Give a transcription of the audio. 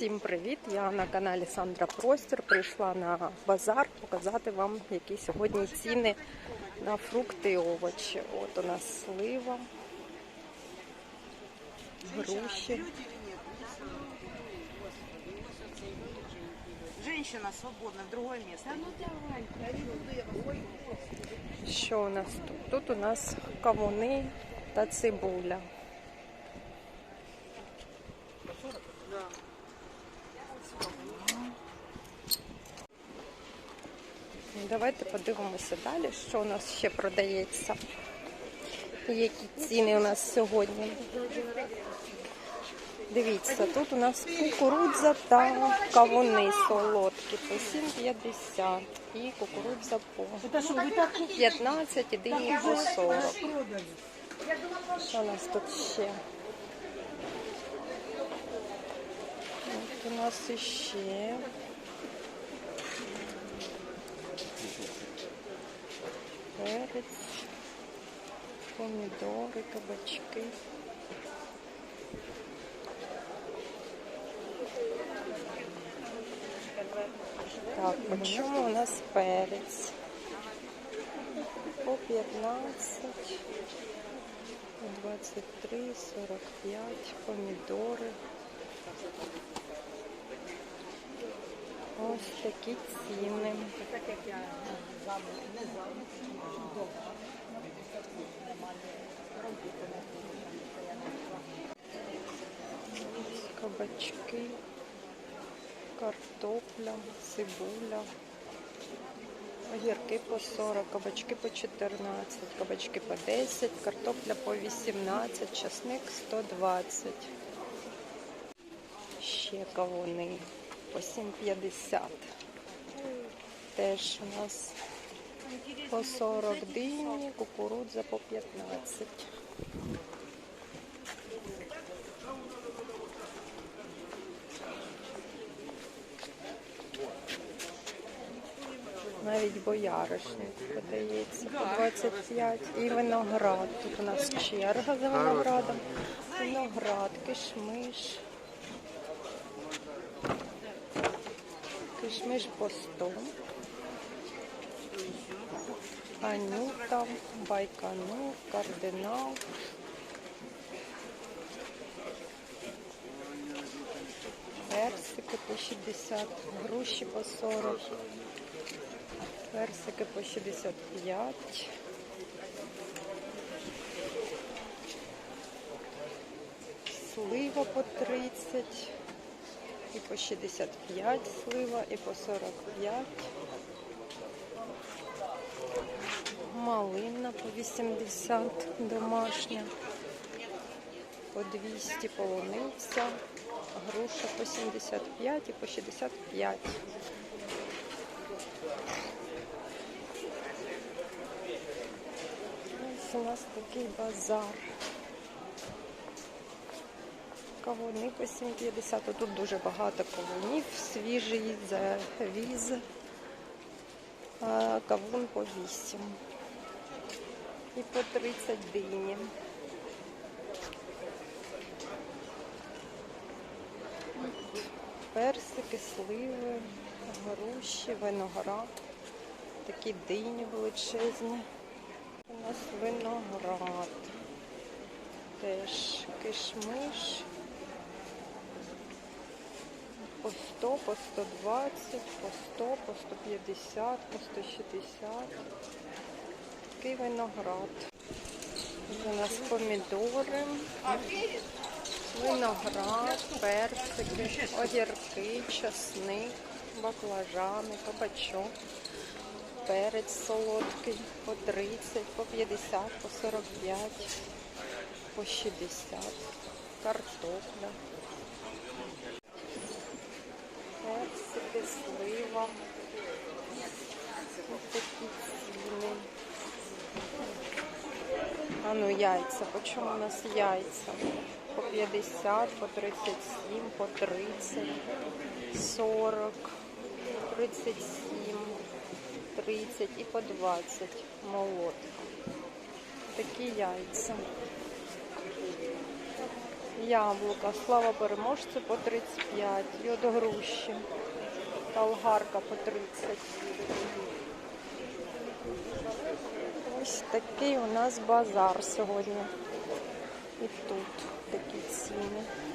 Всім привіт! Я на каналі Сандра Простір. Прийшла на базар показати вам, які сьогодні ціни на фрукти і овочі. От у нас слива, груші. Женщина свободна, в другое место. ну. Що у нас тут? Тут у нас кавуни та цибуля. Давайте подивимося далі, що у нас ще продається. Які ціни у нас сьогодні. Дивіться, тут у нас кукурудза та кавуни солодкі по 7,50 і кукурудза по 15 і дині по 40. Що у нас тут ще? От у нас іще. Перець, помідори, кабачки. Так, по чому у нас перець? По 15, 23, 45, помідори. Ось такі ціни. Кабачки, картопля, цибуля. Огірки по 40, кабачки по 14, кабачки по 10, картопля по 18, часник 120. Ще кавуни по 7,50. Теж у нас по 40 дині, кукурудза по 15. Навіть бояришник подається по 25. І виноград. Тут у нас черга за виноградом. Виноград, кишмиш. Кишмиш по 100. Анюта, Байконур, Кардинал. Персики по 60, груші по 40. Персики по 65. Слива по 30. І по 65 слива, і по 45. Малина по 80 домашня. По 200 полуниця. Груша по 75 і по 65. Ось у нас такий базар. Кавуни по 7,50. Тут дуже багато кавунів, свіжий завіз. А Кавун по 8. І по 30 дині. Персики, сливи, груші, виноград. Такі дині величезні. У нас виноград. Теж кишмиш. По 100, по 120, по 100, по 150, по 160. Такий виноград. У нас помідори, виноград, персики, огірки, часник, баклажани, кабачок перець солодкий по 30, по 50, по 45, по 60, картопля, персики, слива. Такі ціни. А ну яйця, по чому у нас яйця? По 50, по 37, по 30, 40, 37. 30 і по 20 молотка. Такі яйця. Яблука. Слава переможцю по 35. Йод груші. Талгарка по 30. Ось такий у нас базар сьогодні. І тут такі ціни.